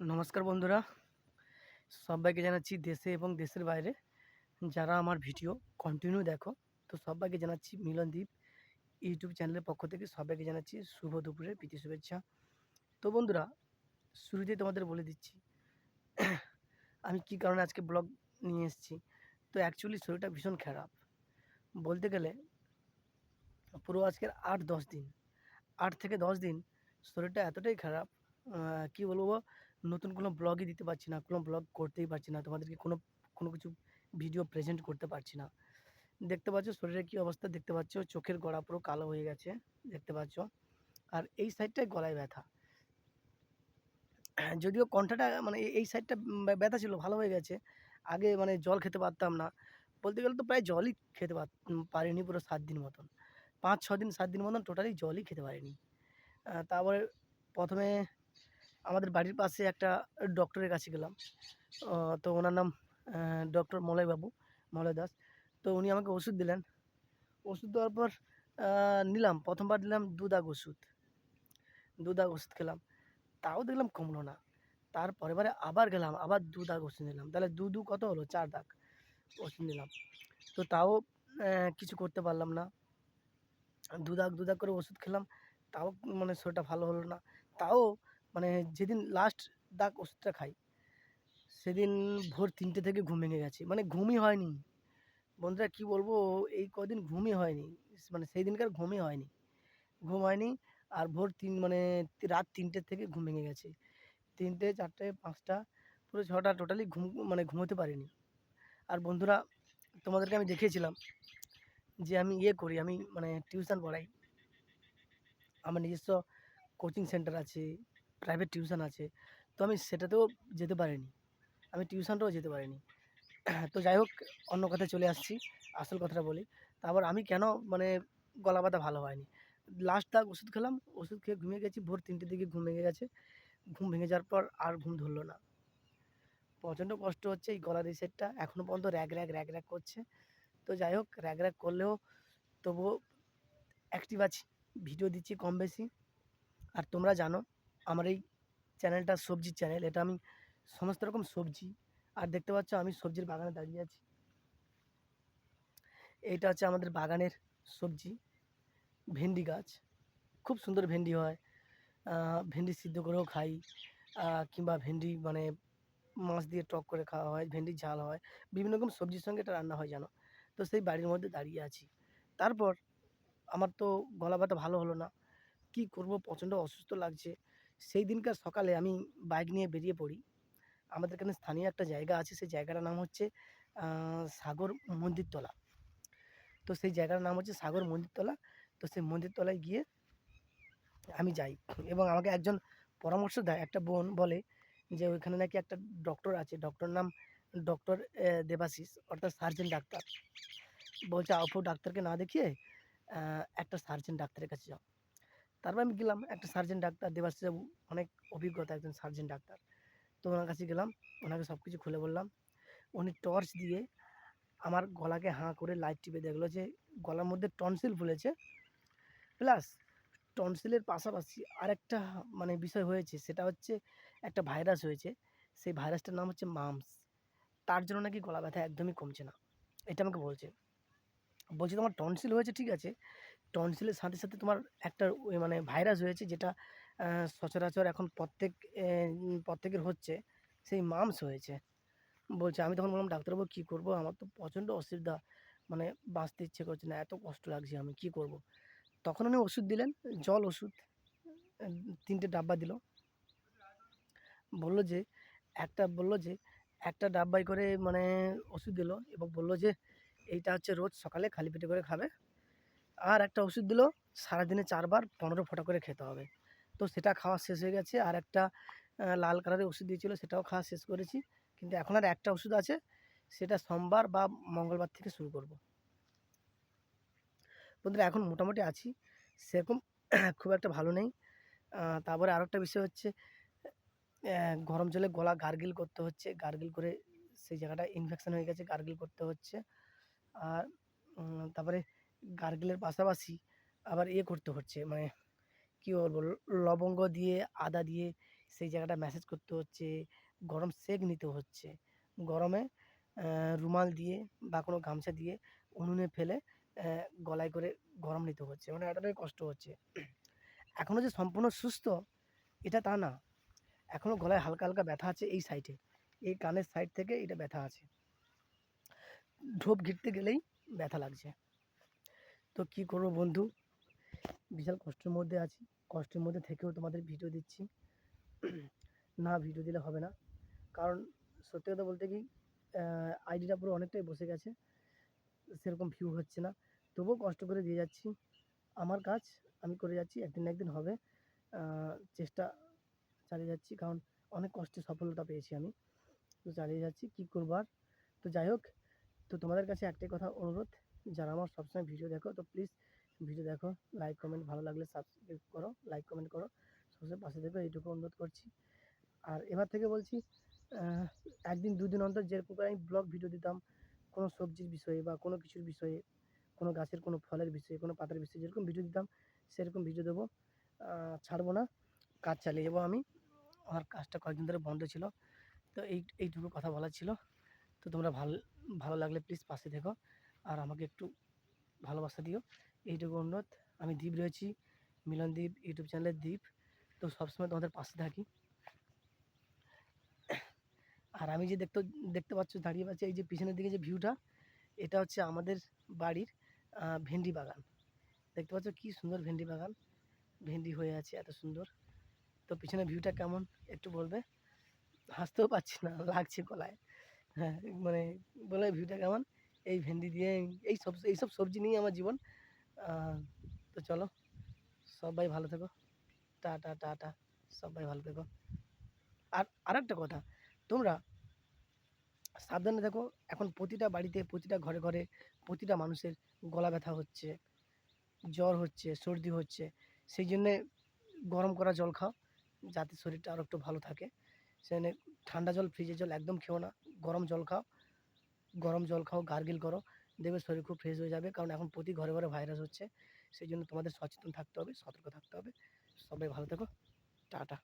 নমস্কার বন্ধুরা। সবাইকে জানাচ্ছি দেশে এবং দেশের বাইরে। যারা আমার ভিডিও কন্টিনিউ দেখো, তো সবাইকে জানাচ্ছি মিলনদ্বীপ ইউটিউব চ্যানেলের পক্ষ থেকে সবাইকে জানাচ্ছি শুভ দুপুরের প্রীতি শুভেচ্ছা। তো বন্ধুরা, শুরুতেই তোমাদের বলে দিচ্ছি, আমি কি কারণে আজকে ব্লগ নিয়ে এসেছি? তো অ্যাকচুয়ালি শরীরটা ভীষণ খারাপ। বলতে গেলে, পুরো আজকের আট দশ দিন, আট থেকে দশ দিন শরীরটা এতটাই খারাপ কি বলব? নতুন কোনো ব্লগই দিতে পারছি না, কোনো ব্লগ করতেই পারছি না, তোমাদেরকে কোনো কোনো কিছু ভিডিও প্রেজেন্ট করতে পারছি না। দেখতে পাচ্ছ শরীরের কী অবস্থা, দেখতে পাচ্ছ চোখের গড়া পুরো কালো হয়ে গেছে, দেখতে পাচ্ছ। আর এই সাইডটায় গলায় ব্যথা। যদিও কণ্ঠাটা মানে এই- সাইডটা ব্যথা ছিল, ভালো হয়ে গেছে। আগে মানে জল খেতে পারতাম না। বলতে গেলে তো প্রায় জলই খেতে পারিনি পুরো সাত দিন মতন। পাঁচ ছ দিন, সাত দিন মতন টোটালি জলই খেতে পারিনি। তারপরে প্রথমে আমাদের বাড়ির পাশে একটা ডক্টরের কাছে গেলাম। তো ওনার নাম ডক্টর মলয়বাবু, মলয় দাস। তো উনি আমাকে ওষুধ দিলেন। ওষুধ দেওয়ার পর নিলাম। প্রথমবার দিলাম দু দাগ ওষুধ। দু দাগ ওষুধ খেলাম। তাও দেখলাম কমলো না। তারপরে বারে আবার গেলাম, আবার দু দাগ ওষুধ নিলাম। তাহলে দু দু কত হলো? চার দাগ ওষুধ নিলাম। তো তাও কিছু করতে পারলাম না। দু দাগ দু দাগ করে ওষুধ খেলাম। তাও মানে শরীরটা ভালো হলো না। তাও মানে যেদিন লাস্ট দাগ ওষুধটা খাই, সেদিন ভোর তিনটে থেকে ঘুম ভেঙে গেছে। মানে ঘুমই হয়নি। বন্ধুরা, কি বলব? এই কদিন ঘুমই হয়নি। মানে সেই দিনকার ঘুমই হয়নি। ঘুম হয়নি আর ভোর তিন মানে রাত তিনটে থেকে ঘুম ভেঙে গেছে। তিনটে, চারটে, পাঁচটা, পুরো ছটা টোটালি ঘুম মানে ঘুমোতে পারিনি। আর বন্ধুরা, তোমাদেরকে আমি দেখিয়েছিলাম যে আমি ইয়ে করি, আমি মানে টিউশন পড়াই। আমার নিজস্ব কোচিং সেন্টার আছে প্রাইভেট টিউশন আছে। তো আমি সেটাতেও যেতে পারিনি। আমি টিউশনটাও যেতে পারিনি। তো যাই হোক, অন্য কথায় চলে আসছি, আসল কথাটা বলি। তারপর আমি কেন মানে গলা ব্যথা ভালো হয়নি? লাস্ট দাগ ওষুধ খেলাম, ওষুধ খেয়ে ঘুমিয়ে গেছি, ভোর তিনটের দিকে ঘুম ভেঙে গেছে। ঘুম ভেঙে যাওয়ার পর আর ঘুম ধরলো না। প্রচণ্ড কষ্ট হচ্ছে এই গলার এই সাইডটা এখনও পর্যন্ত র্যাগ র্যাগ র্যাগ র্যাগ করছে। তো যাই হোক, র্যাগ র্যাগ করলেও তবুও অ্যাক্টিভ আছি। ভিডিও দিচ্ছি কম বেশি। আর তোমরা জানো আমার এই চ্যানেলটা সবজির চ্যানেল। এটা আমি সমস্ত রকম সবজি। আর দেখতে পাচ্ছ আমি সবজির বাগানে দাঁড়িয়ে আছি। এইটা হচ্ছে আমাদের বাগানের সবজি। ভেন্ডি গাছ। খুব সুন্দর ভেন্ডি হয়। ভেন্ডি সিদ্ধ করেও খাই। কিংবা ভেন্ডি মানে মাছ দিয়ে টক করে খাওয়া হয় ভেন্ডি ঝাল হয়। বিভিন্ন রকম সবজির সঙ্গে এটা রান্না হয়, জানো? তো সেই বাড়ির মধ্যে দাঁড়িয়ে আছি। তারপর আমার তো গলা ব্যথা ভালো হলো না। কি করব? প্রচণ্ড অসুস্থ লাগছে। সেই দিনকার সকালে আমি বাইক নিয়ে বেরিয়ে পড়ি। আমাদের এখানে স্থানীয় একটা জায়গা আছে, সেই জায়গাটার নাম হচ্ছে সাগর মন্দিরতলা। তো সেই জায়গার নাম হচ্ছে সাগর মন্দিরতলা। তো সেই মন্দিরতলায় গিয়ে আমি যাই এবং আমাকে একজন পরামর্শ দেয়। একটা বোন বলে যে, ওইখানে নাকি একটা ডক্টর আছে। ডক্টর নাম ডক্টর দেবাশিস, অর্থাৎ সার্জেন ডাক্তার। বলছে অপু ডাক্তারকে না দেখিয়ে একটা সার্জেন ডাক্তারের কাছে যাও। তারপর আমি গেলাম, একটা সার্জেন ডাক্তার দেবাশিস বাবু অনেক অভিজ্ঞতা, একজন সার্জেন ডাক্তার। তো ওনার কাছে গেলাম, ওনাকে সব কিছু খুলে বললাম। উনি টর্চ দিয়ে আমার গলাকে হাঁ করে লাইট টিপে দেখল যে, গলার মধ্যে টনসিল ফুলেছে। প্লাস টনসিলের পাশাপাশি আরেকটা মানে বিষয় হয়েছে, সেটা হচ্ছে একটা ভাইরাস হয়েছে। সেই ভাইরাসটার নাম হচ্ছে মামস তার জন্য নাকি গলা ব্যথা একদমই কমছে না। এটা আমাকে বলছে। বলছি তোমার টনসিল হয়েছে, ঠিক আছে। টনসিলের সাথে সাথে তোমার একটা মানে ভাইরাস হয়েছে যেটা সচরাচর এখন প্রত্যেক প্রত্যেকের হচ্ছে, সেই মামস হয়েছে। বলছে, আমি তখন বললাম, ডাক্তারবাবু, কী করব? আমার তো প্রচণ্ড অসুবিধা মানে বাঁচতে ইচ্ছে করছে না, এত কষ্ট লাগছে, আমি কী করব? তখন উনি ওষুধ দিলেন, জল ওষুধ, তিনটে ডাব্বা দিল। বলল যে, একটা, বলল যে, একটা ডাব্বাই করে মানে ওষুধ দিল এবং বলল যে, এইটা হচ্ছে রোজ সকালে খালি পেটে করে খাবে আর একটা ওষুধ দিল, সারাদিনে চারবার পনেরো ফোঁটা করে খেতে হবে। তো সেটা খাওয়া শেষ হয়ে গেছে, আর একটা লাল কালারের ওষুধ দিয়েছিল, সেটাও খাওয়া শেষ করেছি। কিন্তু এখন আর একটা ওষুধ আছে, সেটা সোমবার বা মঙ্গলবার থেকে শুরু করব। বন্ধুরা, এখন মোটামুটি আছি, সেরকম খুব একটা ভালো নেই। তারপরে আরও একটা বিষয় হচ্ছে গরম জলে গলা গার্গিল করতে হচ্ছে, গার্গিল করে সেই জায়গাটা ইনফেকশন হয়ে গেছে, গার্গিল করতে হচ্ছে। আর তারপরে গার্গিলের পাশাপাশি আবার ইয়ে করতে হচ্ছে। মানে কী বলব লবঙ্গ দিয়ে, আদা দিয়ে সেই জায়গাটা ম্যাসেজ করতে হচ্ছে, গরম সেঁক নিতে হচ্ছে। গরমে রুমাল দিয়ে বা কোনো গামছা দিয়ে উনুনে ফেলে গলায় করে গরম নিতে হচ্ছে। মানে এতটাই কষ্ট হচ্ছে। এখনও যে সম্পূর্ণ সুস্থ, এটা তা না। এখনও গলায় হালকা হালকা ব্যথা আছে এই সাইডে এই কানের সাইড থেকে এটা ব্যথা আছে। ঢোপ ঘিরতে গেলেই ব্যথা লাগছে। তো কি করব বন্ধু? বিশাল কষ্টের মধ্যে আছি। কষ্টের মধ্যে থেকেও তোমাদের ভিডিও দিচ্ছি। না ভিডিও দিলে হবে না। কারণ সত্যি কথা বলতে কি আইডিটা পুরো অনেকটাই বসে গেছে। সেরকম ভিউ হচ্ছে না। তবুও কষ্ট করে দিয়ে যাচ্ছি। আমার কাজ আমি করে যাচ্ছি। একদিন একদিন হবে। চেষ্টা চালিয়ে যাচ্ছি। কারণ অনেক কষ্টে সফলতা পেয়েছি আমি। তো চালিয়ে যাচ্ছি। কী করব আর? তো যাই হোক, তো তোমাদের কাছে একটাই কথা অনুরোধ। যারা আমার সবসময় ভিডিও দেখো, তো প্লিজ ভিডিও দেখো। লাইক কমেন্ট ভালো লাগলে সাবস্ক্রাইব করো লাইক কমেন্ট করো। সবসময় পাশে দেখো এইটুকু অনুরোধ করছি। আর এবার থেকে বলছি একদিন দুদিন অন্তর যেরকম করে আমি ব্লগ ভিডিও দিতাম, কোনো সবজির বিষয়ে বা কোনো কিছুর বিষয়ে, কোনো গাছের কোনো ফলের বিষয়ে, কোনো পাতার বিষয়ে যেরকম ভিডিও দিতাম, সেরকম ভিডিও দেবো। ছাড়বো না, কাজ চালিয়ে যাব আমি। আমার কাজটা কয়েকদিন ধরে বন্ধ ছিল, তো এই, এইটুকু কথা বলার ছিল। তো তোমরা ভালো ভালো লাগলে প্লিজ পাশে থেকো। আর আমাকে একটু ভালোবাসা দিও। এইটুকু অনুরোধ। আমি দ্বীপ রয়েছি, মিলন দ্বীপ ইউটিউব চ্যানেলের দ্বীপ তো সবসময় তোমাদের পাশে থাকি। আর আমি যে দেখতে দেখতে পাচ্ছ, দাঁড়িয়ে পাচ্ছি এই যে পিছনের দিকে যে ভিউটা, এটা হচ্ছে আমাদের বাড়ির ভেন্ডি বাগান। দেখতে পাচ্ছ কি সুন্দর ভেন্ডি বাগান। ভেন্ডি হয়ে আছে, এত সুন্দর। তো পিছনে ভিউটা কেমন, একটু বলবে? হাসতেও পারছি না, লাগছে গলায়। হ্যাঁ মানে বলে ভিউটা কেমন? এই ভেন্ডি দিয়ে, এই সব এইসব সবজি নিয়ে আমার জীবন। তো চলো, সবাই ভালো থেকো। টাটা টাটা সবাই ভালো থেকো। আর আরেকটা কথা, তোমরা সাবধানে দেখো এখন প্রতিটা বাড়িতে, প্রতিটা ঘরে ঘরে, প্রতিটা মানুষের গলা ব্যথা হচ্ছে, জ্বর হচ্ছে, সর্দি হচ্ছে। সেই জন্যে গরম করা জল খাও, যাতে শরীরটা আরও একটু ভালো থাকে। সেখানে ঠান্ডা জল, ফ্রিজের জল একদম খেও না, গরম জল খাও। গরম জল খাও, গার্গিল করো। দেখবে শরীর খুব ফ্রেশ হয়ে যাবে, কারণ এখন প্রতি ঘরে ঘরে ভাইরাস হচ্ছে। সেই জন্য তোমাদের সচেতন থাকতে হবে, সতর্ক থাকতে হবে। সবাই ভালো থেকো। টাটা।